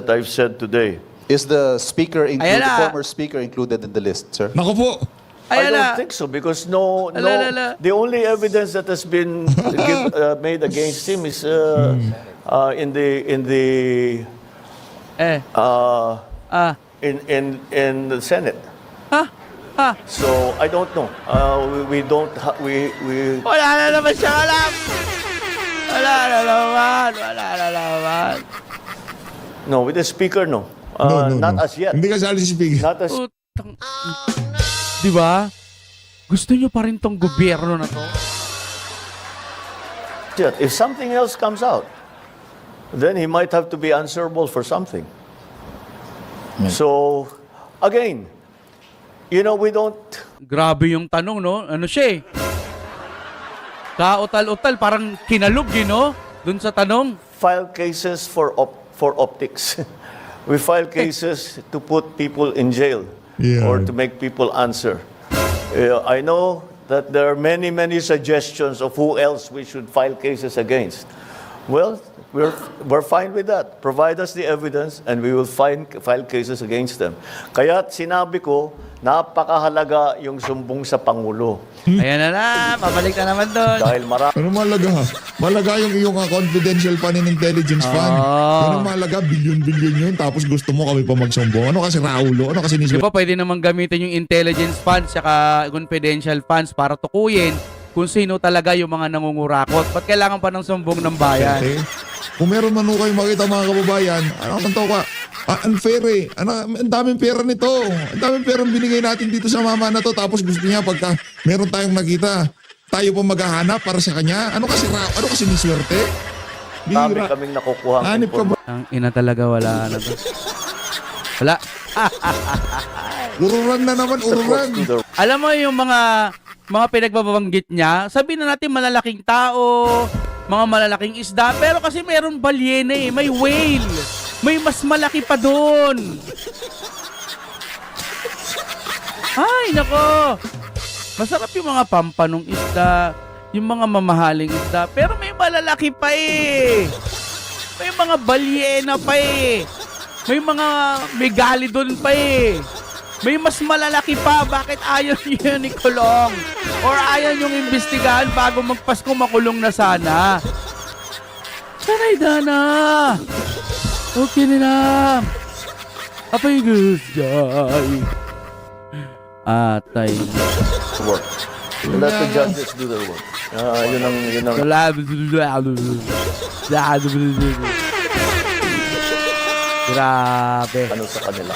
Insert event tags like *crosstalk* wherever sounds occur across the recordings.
that I've said today. Is the speaker included, Ayan na. former speaker included in the list, sir? Naku po. I Ayan don't think so because no, no. Ala, ala, ala. The only evidence that has been *laughs* give, uh, made against him is uh, uh, in the in the Eh, uh, ah, in in in the Senate. ha? Ha? So I don't know. Uh, we, we don't ha- we we Wala na naman siyang alam. Wala na naman. Wala na naman. No with the speaker no. No, Uh, no, not no. as yet. Hindi ka sali si Speaker. Not as Putang... Di ba? Gusto nyo pa rin tong gobyerno na to? yet. If something else comes out, then he might have to be answerable for something. So again, you know we don't Grabe yung tanong, no? Ano siya eh? Kautal-utal, parang kinalog, yun, no? Dun sa tanong. file cases for op- for optics. *laughs* we file cases to put people in jail Yeah. or to make people answer. Uh, I know that there are many many suggestions of who else we should file cases against. Well, we're we're fine with that. Provide us the evidence and we will find, file cases against them. Kaya sinabi ko, napakahalaga yung sumbong sa Pangulo. Ayan na na, pabalik na naman doon. Dahil marami Ano malaga? Malaga yung iyong confidential fund and intelligence fund. Ah. Ano malaga? Bilyon-bilyon yun. Tapos gusto mo kami pa magsumbong. Ano kasi Raulo? Ano kasi Di niswe? ba pwede naman gamitin yung intelligence funds saka confidential funds para tukuyin kung sino talaga yung mga nangungurakot. Ba't kailangan pa ng sumbong ng bayan? Eh, kung meron man ho kayong makita mga kababayan, ano ang ka? Ah, unfair eh. Ano, ang daming pera nito. Ang daming pera binigay natin dito sa mama na to. Tapos gusto niya pagka meron tayong nakita, tayo pa maghahanap para sa kanya. Ano kasi ra- ano kasi niswerte? Bihira. kaming nakukuha. Hanip ka ba? Ang ina talaga wala na to. Wala. Ururan na naman, ururan. Alam mo yung mga mga pinagbabanggit niya, sabihin na natin malalaking tao, mga malalaking isda, pero kasi meron balyena eh, may whale. May mas malaki pa doon. Ay, nako. Masarap yung mga pampanong isda, yung mga mamahaling isda, pero may malalaki pa eh. May mga balyena pa eh. May mga megalodon pa eh. May mas malalaki pa. Bakit ayaw *laughs* niyo ni Kulong? Or ayaw niyong imbestigahan bago magpasko makulong na sana? Sanay dana. Okay na lang. Apay gusday. Atay. work. Let the judges do their work. Ah, yun ang, yun ang Grabe. ano sa kanila.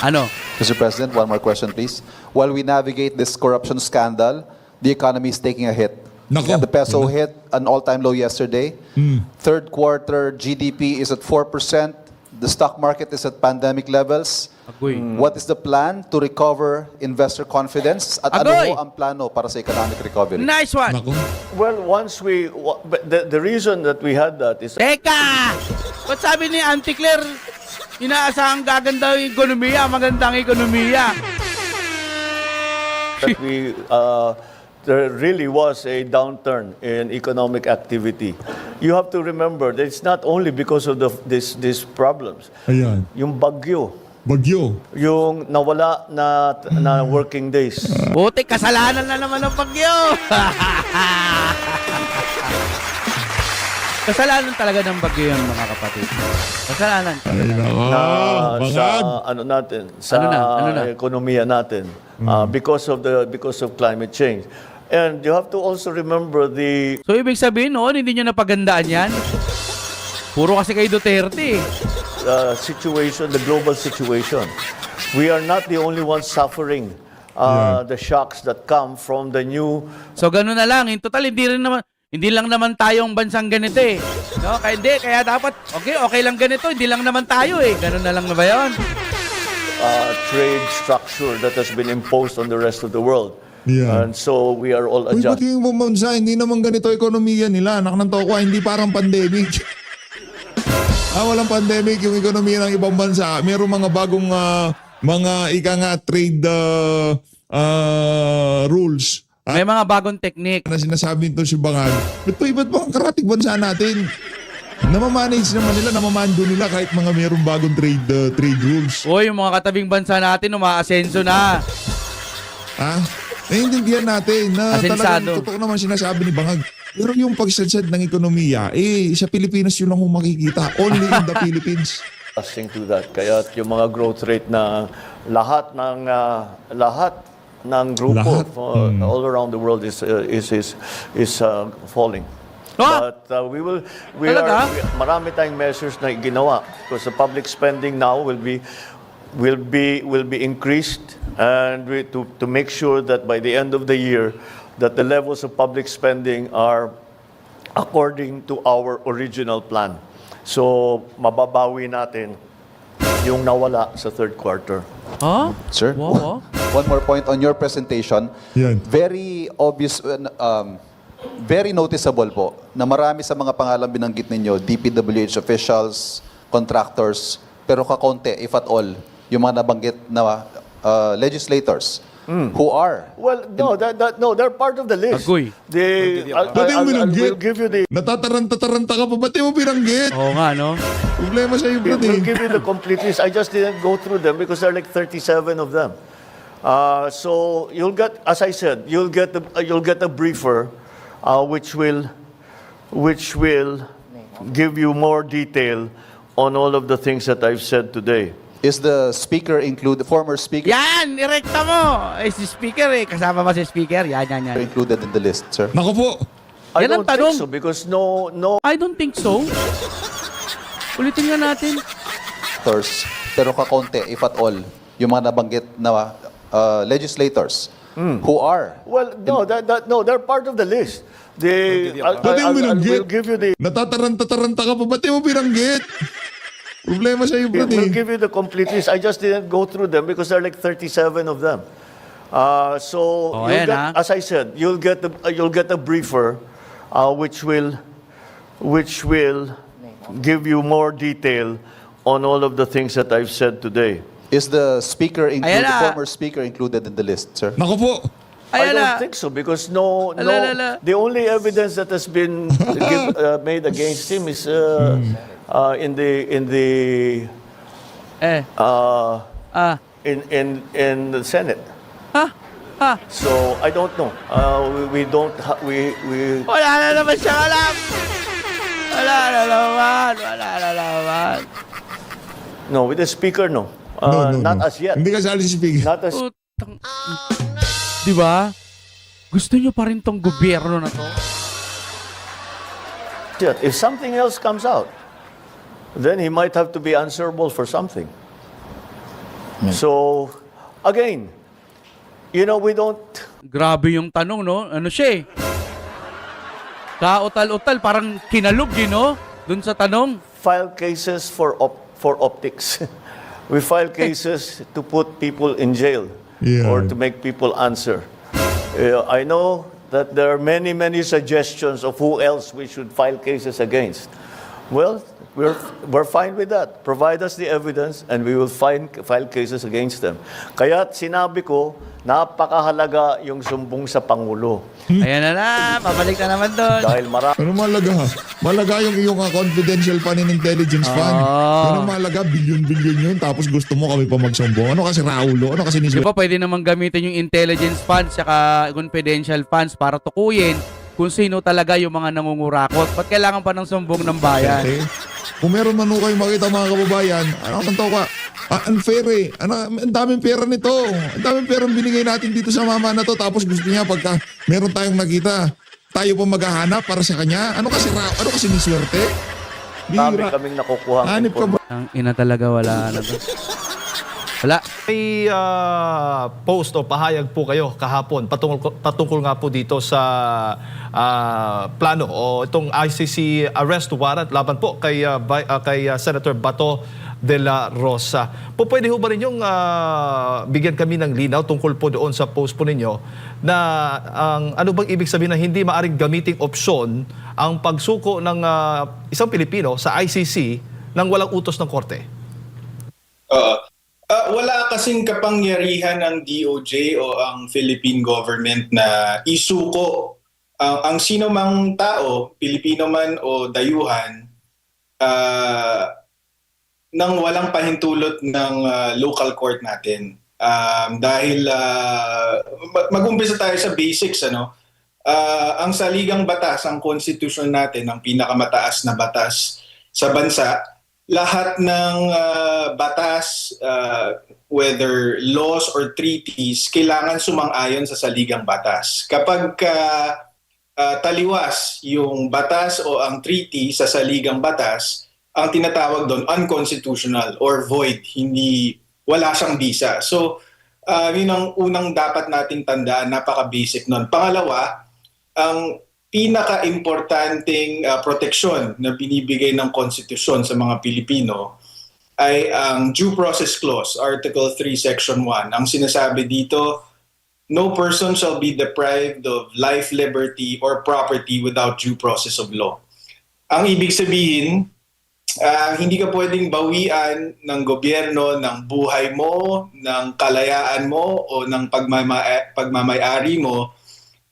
Ano? Mr. President, one more question, please. While we navigate this corruption scandal, the economy is taking a hit. Nako. The peso hit an all-time low yesterday. Third quarter GDP is at 4%. The stock market is at pandemic levels. Agoy. What is the plan to recover investor confidence? At Agoy! ano ang plano para sa economic recovery? Nice one. Naku. Well, once we, the, the reason that we had that is Teka! Ba't sabi ni Auntie Claire, inaasahang gaganda yung ekonomiya, magandang ekonomiya. that we, uh, there really was a downturn in economic activity. You have to remember that it's not only because of the, this, these problems. Ayan. Yung bagyo, Bagyo. yung nawala na, na working days. Buti, kasalanan na naman ng bagyo. *laughs* kasalanan talaga ng bagyo yan, mga kapatid. Kasalanan. Ay, nako. na sa Bangag. ano natin sa Ano na? Ano na? ekonomiya natin uh, because of the because of climate change. And you have to also remember the So, ibig sabihin noon, hindi nyo napagandaan yan? Puro kasi kay Duterte. eh. uh, situation, the global situation. We are not the only ones suffering uh, the shocks that come from the new So, gano'n na lang. In total, hindi rin naman, hindi lang naman tayong bansang ganito eh. No? Kaya hindi, kaya dapat, okay, okay lang ganito, hindi lang naman tayo eh. Gano'n na lang na ba yun? uh, trade structure that has been imposed on the rest of the world. Yeah. And so we are all Uy, ba't adjusting. yung ibang bansa, hindi naman ganito ekonomiya nila. Anak ng toko, hindi parang pandemic. *laughs* ah, walang pandemic yung ekonomiya ng ibang bansa. Merong mga bagong ah, mga ika nga trade ah, ah, rules. May mga bagong technique. na sinasabi nito si Bangal. Ito, iba't bang karatig bansa natin? namamanage naman nila, namamando nila kahit mga mayroong bagong trade uh, trade rules. O, yung mga katabing bansa natin, umaasenso na. Ha? Naiintindihan natin na Asensado. talagang totoo naman sinasabi ni Bangag. Pero yung pagsadsad ng ekonomiya, eh, sa Pilipinas yun lang kung makikita. Only in the *laughs* Philippines. adjusting to that. Kaya yung mga growth rate na lahat ng ah, lahat ng grupo Lahat? uh, all around the world is uh, is is is uh, falling. Ah! But uh, we will we Talaga? are we, marami tayong measures na ginawa because the public spending now will be will be will be increased and we, to to make sure that by the end of the year that the levels of public spending are according to our original plan. So, mababawi natin yung nawala sa third quarter. Ha? Sir, Wow, ah. *coughs* one more point on your presentation. Yan. Very obvious, uh, um, very noticeable po na marami sa mga pangalan binanggit ninyo, DPWH officials, contractors, pero kakonte, if at all, yung mga nabanggit na uh, legislators who are Well, no, that, that, no, they're part of the list. Agoy. They, I'll, I'll, I'll, binanggit? we'll give you the Natataranta-taranta ka pa, ba't mo binanggit? Oo nga, no? Problema sa'yo, We'll brad eh. give you the complete list. I just didn't go through them because there are like 37 of them. Uh, so you'll get, as I said, you'll get the, uh, you'll get a briefer, uh, which will, which will give you more detail on all of the things that I've said today. Is the speaker include former speaker Yan! Irekta mo! Eh, si speaker eh. Kasama ba si speaker? Yan, yan, yan. included in the list, sir? Naku po, I Yan ang don't tanong. think so because no, no I don't think so. Ulitin nga natin. Legislators, pero kakonte, if at all, yung mga nabanggit na uh, legislators who are Well, no, that, that, no, they're part of the list. They, I'll, Ba't di mo I'll, I'll, binanggit? give you the, natataranta-taranta ka pa, ba't di mo binanggit? Problema sa'yo, brad we'll eh. give you the complete list. I just didn't go through them because there are like 37 of them. Uh, so, Oh, you'll get, ah. as I said, you'll get the, uh, you'll get a briefer, uh, which will, which will give you more detail on all of the things that I've said today. Is the speaker included, na. former speaker included in the list, sir? Naku po, I Ayan don't na. think so because no, no. The only evidence that has been *laughs* give, uh, made against him is uh, uh, in the in the Eh. uh, Ah. in in in the Senate. Ha? Ha? So I don't know. Uh, we, we don't ha- we we Wala na naman siya alam! Wala na naman! Wala na naman! no with the speaker no. no, Uh, no, not no. as yet. Hindi ka sali si speaker. Not as Putang... Di ba? Gusto nyo pa rin tong gobyerno na to? yet. If something else comes out, then he might have to be answerable for something. So again, you know we don't Grabe yung tanong, no? Ano siya eh? Kautal-utal, parang kinalog, eh, no? Dun sa tanong. file cases for op- for optics. *laughs* we file cases to put people in jail Yeah. or to make people answer. Uh, I know that there are many many suggestions of who else we should file cases against. Well, we're we're fine with that. Provide us the evidence and we will find, file cases against them. Kaya sinabi ko, napakahalaga yung sumbong sa Pangulo. Ayan na na, pabalik na naman doon. Dahil marami Ano malaga? Malaga yung iyong uh, confidential fund and intelligence fund. Ah. Ano malaga? Bilyon-bilyon yun. Tapos gusto mo kami pa magsumbong. Ano kasi Raulo? Ano kasi Di nisip? ba pwede namang gamitin yung intelligence funds saka confidential funds para tukuyin kung sino talaga yung mga nangungurakot. Ba't kailangan pa ng sumbong ng bayan? Eh, kung meron man ho kayo makita mga kababayan, ano ang ka? Ah, unfair eh. Ano, ang daming pera nito. Ang daming pera binigay natin dito sa mama na to. Tapos gusto niya pagka meron tayong nakita, tayo pa maghahanap para sa kanya. Ano kasi ra- ano kasi ni swerte? Bihira. kaming nakukuha. Hanip ka ba? Ang ina talaga wala na to. Wala. May ah, post o pahayag po kayo kahapon patungkol, patungkol nga po dito sa ah, plano o itong ICC arrest warrant laban po kay, ah, Vi- ah, kay ah, Senator Bato de la Rosa. Po pwede ho ba rin yung bigyan kami ng linaw tungkol po doon sa post po ninyo na ang ano bang ibig sabihin na hindi maaring gamiting opsyon ang pagsuko ng ah, isang Pilipino sa ICC nang walang utos ng korte? Oo. Wala kasing kapangyarihan ng DOJ o ang Philippine government na isuko ang ang sino mang tao, Pilipino man o dayuhan, ah, nang walang pahintulot ng ah, local court natin. Um, dahil ah, mag- mag-umpisa tayo sa basics ano. Ah, ang saligang batas, ang constitution natin, ang pinakamataas na batas sa bansa, lahat ng ah, batas, ah, whether laws or treaties, kailangan sumang-ayon sa saligang batas. Kapag ka, ah, taliwas yung batas o ang treaty sa saligang batas, ang tinatawag doon unconstitutional or void, hindi wala siyang bisa. So, ah, yun ang unang dapat nating tandaan, napaka-basic nun. Pangalawa, ang pinaka-importanting ah, proteksyon na binibigay ng konstitusyon sa mga Pilipino ay ang Due Process Clause, Article 3, Section 1. Ang sinasabi dito, no person shall be deprived of life, liberty, or property without due process of law. Ang ibig sabihin, ah, hindi ka pwedeng bawian ng gobyerno ng buhay mo, ng kalayaan mo, o ng pagmama- pagmamayari mo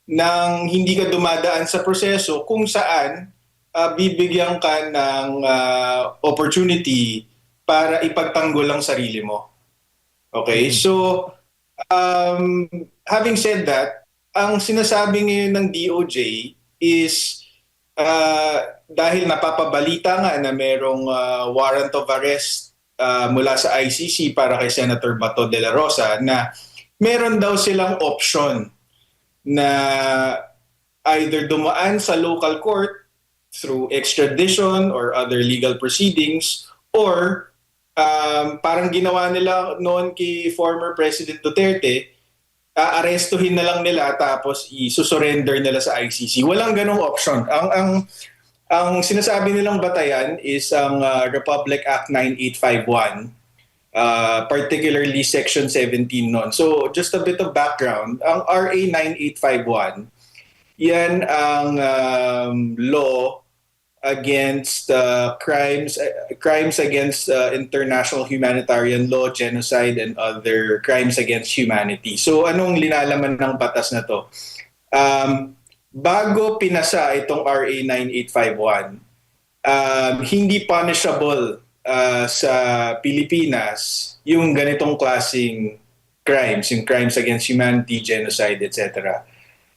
nang hindi ka dumadaan sa proseso kung saan ah, bibigyan ka ng ah, opportunity para ipagtanggol ang sarili mo. Okay? So, um, having said that, ang sinasabi ngayon ng DOJ is ah, dahil napapabalita nga na merong ah, warrant of arrest ah, mula sa ICC para kay Senator Bato de la Rosa na meron daw silang option na either dumaan sa local court through extradition or other legal proceedings or um, parang ginawa nila noon kay former President Duterte, aarestuhin na lang nila tapos i-surrender nila sa ICC. Walang ganong option. Ang ang ang sinasabi nilang batayan is ang uh, Republic Act 9851 uh, particularly Section 17 nun. So, just a bit of background. Ang RA 9851, yan ang um, law against uh, crimes uh, crimes against uh, international humanitarian law, genocide, and other crimes against humanity. So, anong linalaman ng batas na to? Um, bago pinasa itong RA 9851, um, hindi punishable uh, sa Pilipinas yung ganitong klasing crimes, yung crimes against humanity, genocide, etc.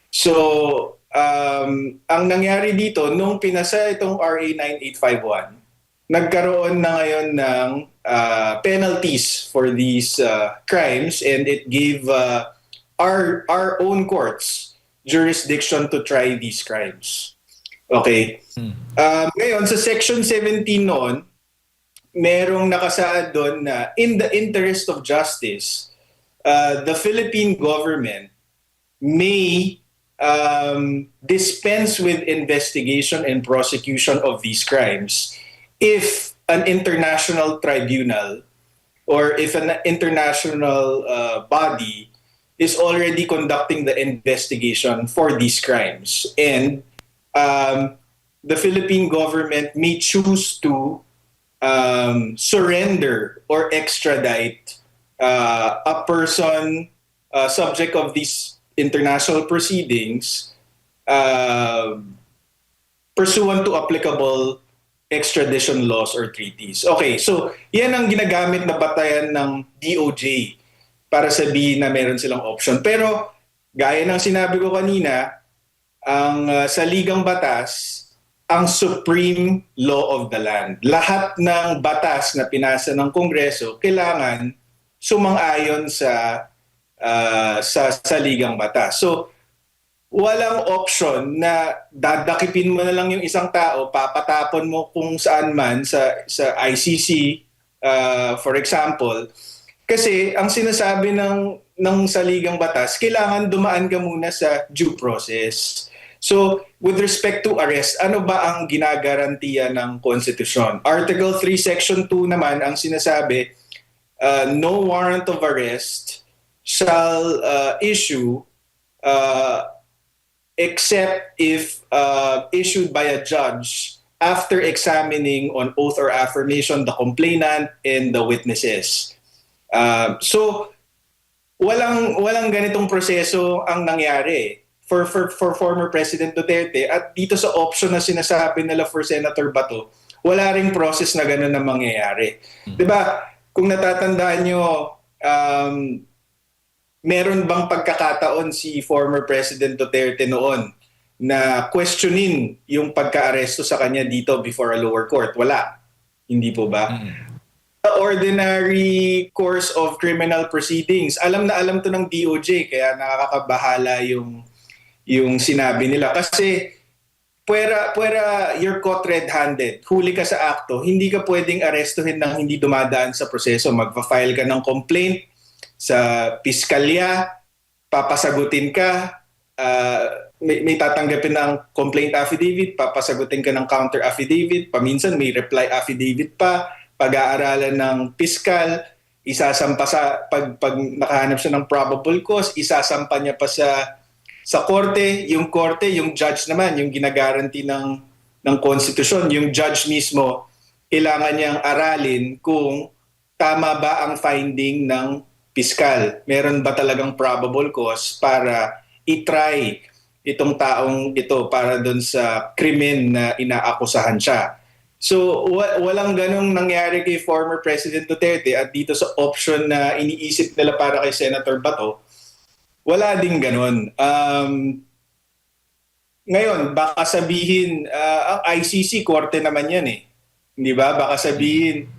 So, um, ang nangyari dito, nung pinasa itong RA 9851, nagkaroon na ngayon ng uh, penalties for these uh, crimes and it gave uh, our, our own courts jurisdiction to try these crimes. Okay? Um, ngayon, sa Section 17 noon, merong nakasaad doon na in the interest of justice, uh, the Philippine government may um, dispense with investigation and prosecution of these crimes if an international tribunal or if an international uh, body is already conducting the investigation for these crimes. And um, the Philippine government may choose to um, surrender or extradite uh, a person uh, subject of these international proceedings uh, pursuant to applicable extradition laws or treaties. Okay, so yan ang ginagamit na batayan ng DOJ para sabihin na meron silang option. Pero gaya ng sinabi ko kanina, ang uh, sa ligang batas, ang supreme law of the land. Lahat ng batas na pinasa ng Kongreso kailangan sumang-ayon sa uh, sa saligang batas. So walang option na dadakipin mo na lang yung isang tao, papatapon mo kung saan man sa sa ICC uh, for example. Kasi ang sinasabi ng ng saligang batas, kailangan dumaan ka muna sa due process. So, with respect to arrest, ano ba ang ginagarantiya ng konstitusyon? Article 3, Section 2 naman ang sinasabi, uh, no warrant of arrest shall uh, issue uh, except if uh, issued by a judge after examining on oath or affirmation the complainant and the witnesses. Uh, so, walang walang ganitong proseso ang nangyari for for for former President Duterte at dito sa option na sinasabi nila for Senator Bato wala ring process na gano'n na mangyayari. 'Di ba? Kung natatandaan nyo, um, meron bang pagkakataon si former President Duterte noon na questionin yung pagka-aresto sa kanya dito before a lower court? Wala. Hindi po ba? The ordinary course of criminal proceedings. Alam na alam to ng DOJ kaya nakakabahala yung yung sinabi nila kasi puwera puwera you're caught red-handed. Huli ka sa akto, hindi ka pwedeng arestuhin ng hindi dumadaan sa proseso. Magfa-file ka ng complaint sa piskalya, papasagutin ka, ah, may, may tatanggapin ng complaint affidavit, papasagutin ka ng counter affidavit, paminsan may reply affidavit pa, pag-aaralan ng piskal, isasampa sa pag pag nakahanap siya ng probable cause, isasampa niya pa sa sa korte, yung korte, yung judge naman, yung ginagaranti ng ng konstitusyon, yung judge mismo kailangan niyang aralin kung tama ba ang finding ng piskal. Meron ba talagang probable cause para i-try itong taong ito para doon sa krimen na inaakusahan siya. So wa- walang ganong nangyari kay former President Duterte at dito sa option na iniisip nila para kay Senator Bato, wala ding ganon. Um, ngayon, baka sabihin, ah, ang ICC, korte naman yan eh. Hindi ba? Baka sabihin,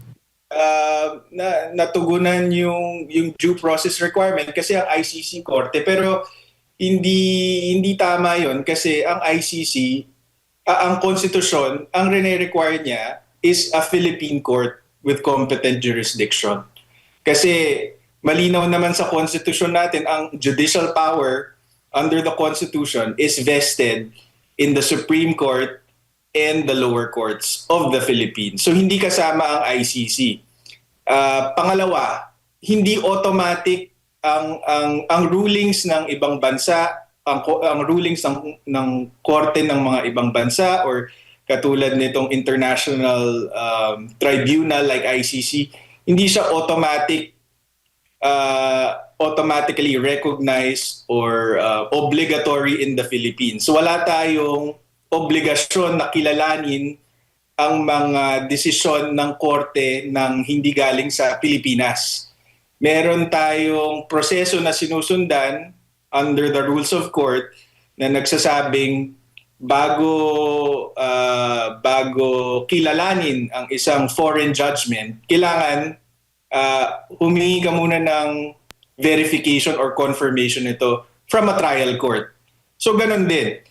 ah, na, natugunan yung, yung due process requirement kasi ang ICC korte. Pero hindi hindi tama yon kasi ang ICC, ah, ang konstitusyon, ang rene-require niya is a Philippine court with competent jurisdiction. Kasi malinaw naman sa constitution natin, ang judicial power under the constitution is vested in the Supreme Court and the lower courts of the Philippines. So hindi kasama ang ICC. Ah, pangalawa, hindi automatic ang ang ang rulings ng ibang bansa, ang ang rulings ng ng korte ng mga ibang bansa or katulad nitong international um, tribunal like ICC, hindi siya automatic uh, automatically recognized or uh, obligatory in the Philippines. So wala tayong obligasyon na kilalanin ang mga desisyon ng korte ng hindi galing sa Pilipinas. Meron tayong proseso na sinusundan under the rules of court na nagsasabing bago uh, bago kilalanin ang isang foreign judgment, kailangan uh, humingi ka muna ng verification or confirmation nito from a trial court. So ganun din.